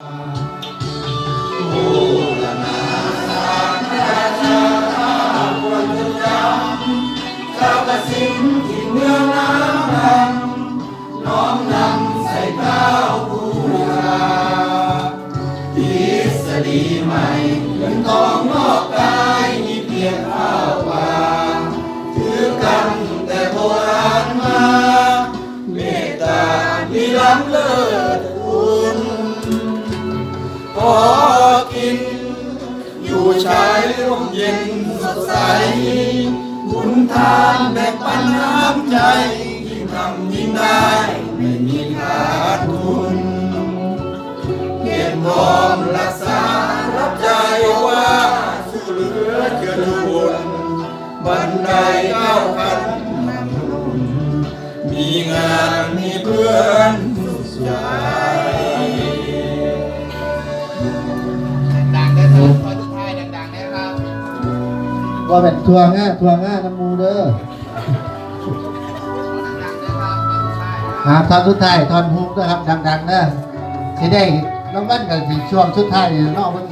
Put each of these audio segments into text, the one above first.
พ อยู่ใช้ร่มเย็นสดใส บุญทานแบ่งปันน้ำใจ ยิ่งทำยิ่งได้ไม่มีขาดทุนเก็บหอมรักษารับใจว่าสู้เหลือเกินบุญบันไดก้าวขันนำรุ่นมีงานมีเพื่อนสุขใจ ว่าเป็นทัวง่าทัวง่าน้ำมูเด้อดังๆนะครับขอทุกทายหาทอนสุดท้ายทอนฮุกนะครับดังๆนะสิได้น้องบ้านกับสิช่วงสุดท้ายนี่นอกมัน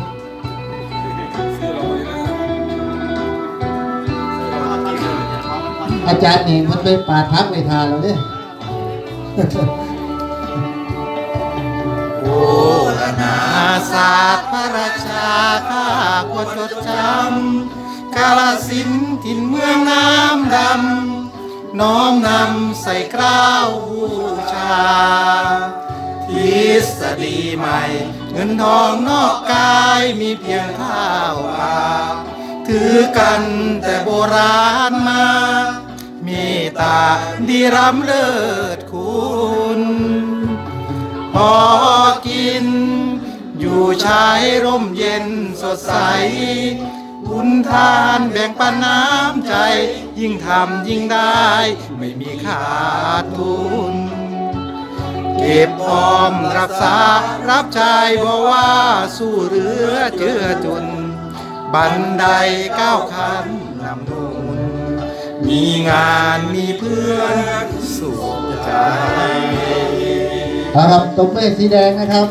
อาจารย์นี่มันไปปาดพักไปทาเราเนี่ยโอละนาศาสตร์พระราชาข้ากวดจดจำ กาลสินถิ่นเมืองน้ำดำ น้อมนำใส่กล้าวบูชาทฤษฎีใหม่ เงินทองนอกกายมีเพียงข้าวปลาถือกันแต่โบราณมามตตาดีรำเลิศคุณพอกิน อยู่ใช้ร่มเย็นสดใส บุญทานแบ่งปันน้ำใจ ยิ่งทำยิ่งได้ ไม่มีขาดทุน เก็บออมรักษารับใจบอกว่าสู้เหลือเจือจุน บันไดก้าวขันนำนุนมีงานมีเพื่อนสุขใจ ครับตบเมฆสีแดงนะครับ